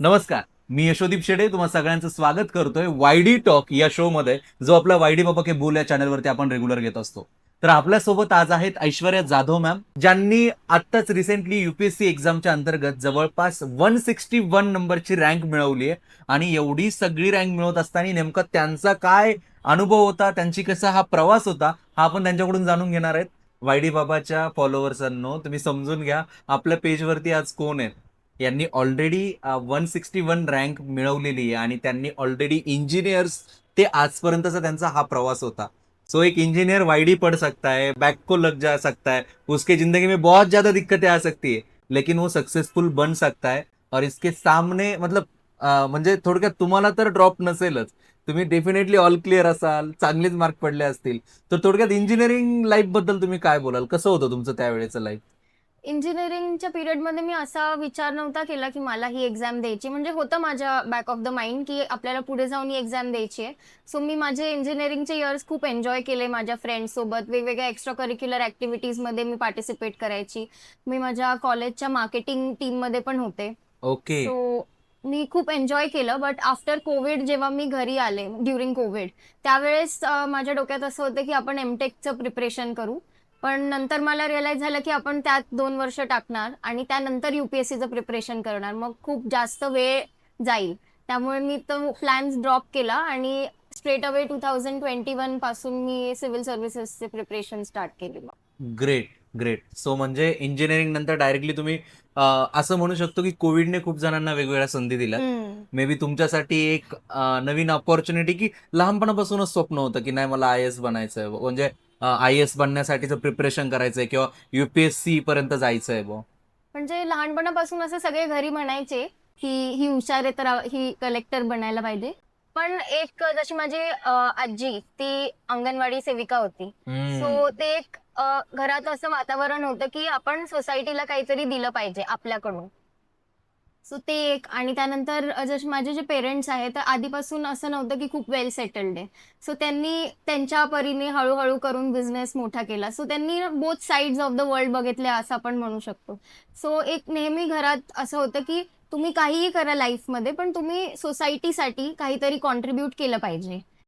नमस्कार मी यशोदीप शेडे तुम्हा सगळ्यांचं स्वागत करतोय वायडी टॉक या शो मध्ये जो आपला वायडी बाबा के बोल या चॅनलवरती आपण रेग्युलर घेत असतो. तर आपल्यासोबत आज आहेत ऐश्वर्या जाधव मॅम ज्यांनी आत्ताच रिसेंटली युपीएससी एक्झामच्या अंतर्गत जवळपास वन सिक्स्टी वन नंबरची रँक मिळवली आहे. आणि एवढी सगळी रँक मिळवत असताना नेमका त्यांचा काय अनुभव होता त्यांची कसा हा प्रवास होता हा आपण त्यांच्याकडून जाणून घेणार आहेत. वायडी बाबाच्या फॉलोअर्सांनो तुम्ही समजून घ्या आपल्या पेजवरती आज कोण आहेत? यांनी already one sixty one rank मिळवलेली आहे आणि त्यांनी ऑलरेडी इंजिनियर्स ते आजपर्यंतचा त्यांचा हा प्रवास होता. सो एक इंजीनियर वाईडी पड सकता है बैक को लग जा सकता है उसके जिंदगी में बहुत ज्यादा दिक्कतें आ सकती है लेकिन वो सक्सेसफुल बन सकता है और इसके सामने मतलब म्हणजे थोडक्यात तुम्हाला तर ड्रॉप नसेलच. तुम्ही डेफिनेटली ऑल क्लिअर असाल चांगलेच मार्क पडले असतील. तर थोडक्यात इंजिनिअरिंग लाईफबद्दल तुम्ही काय बोलाल? कसं होतं तुमचं त्यावेळेचं लाईफ इंजिनिअरिंगच्या पिरियडमध्ये मी असा विचार नव्हता केला की मला ही एक्झाम द्यायची. म्हणजे होतं माझ्या बॅक ऑफ द माइंड की आपल्याला पुढे जाऊन ही एक्झाम द्यायची आहे. सो मी माझे इंजिनिअरिंगचे इयर्स खूप एन्जॉय केले माझ्या फ्रेंड्ससोबत वेगवेगळ्या एक्स्ट्रा करिक्युलर ॲक्टिव्हिटीजमध्ये मी पार्टिसिपेट करायची. मी माझ्या कॉलेजच्या मार्केटिंग टीममध्ये पण होते. ओके सो मी खूप एन्जॉय केलं बट आफ्टर कोविड जेव्हा मी घरी आले ड्युरिंग कोविड त्यावेळेस माझ्या डोक्यात असं होतं की आपण एमटेकचं प्रिपरेशन करू. पण नंतर मला रिअलाईज झालं की आपण त्यात दोन वर्ष टाकणार आणि त्यानंतर युपीएससीचं प्रिपरेशन करणार. मग खूप जास्त वेळ जाईल. त्यामुळे मी तो प्लॅन्स ड्रॉप केला आणि straight away two thousand twenty वनपासून मी सिव्हिल सर्व्हिसेसचे प्रिपरेशन स्टार्ट केली मग. ग्रेट ग्रेट सो म्हणजे इंजिनिअरिंग नंतर डायरेक्टली तुम्ही असं म्हणू शकतो की कोविडने खूप जणांना वेगवेगळ्या संधी दिल्या. मे बी तुमच्यासाठी एक नवीन अपॉर्च्युनिटी की लहानपणापासूनच स्वप्न होतं की नाही मला आय एस बनायचं म्हणजे आय एस बनण्यासाठीचं प्रिपरेशन करायचंय किंवा युपीएससी पर्यंत जायचंय बुवा. म्हणजे लहानपणापासून असं सगळे घरी म्हणायचे की ही हुशार आहे तर ही कलेक्टर बनायला पाहिजे. पण एक जशी माझी आजी ती अंगणवाडी सेविका होती. सो ते एक घरात असं वातावरण होतं की आपण सोसायटीला काहीतरी दिलं पाहिजे आपल्याकडून. सो ते एक आणि त्यानंतर जसे माझे जे पेरेंट्स आहेत तर आधीपासून असं नव्हतं की खूप वेल सेटल्ड आहे. सो त्यांनी त्यांच्या परीने हळूहळू करून बिझनेस मोठा केला. सो त्यांनी both sides of the world बघितले असं आपण म्हणू शकतो. सो एक नेहमी घरात असं होतं की तुम्ही काहीही करा लाईफमध्ये पण तुम्ही सोसायटीसाठी काहीतरी कॉन्ट्रीब्यूट केलं पाहिजे.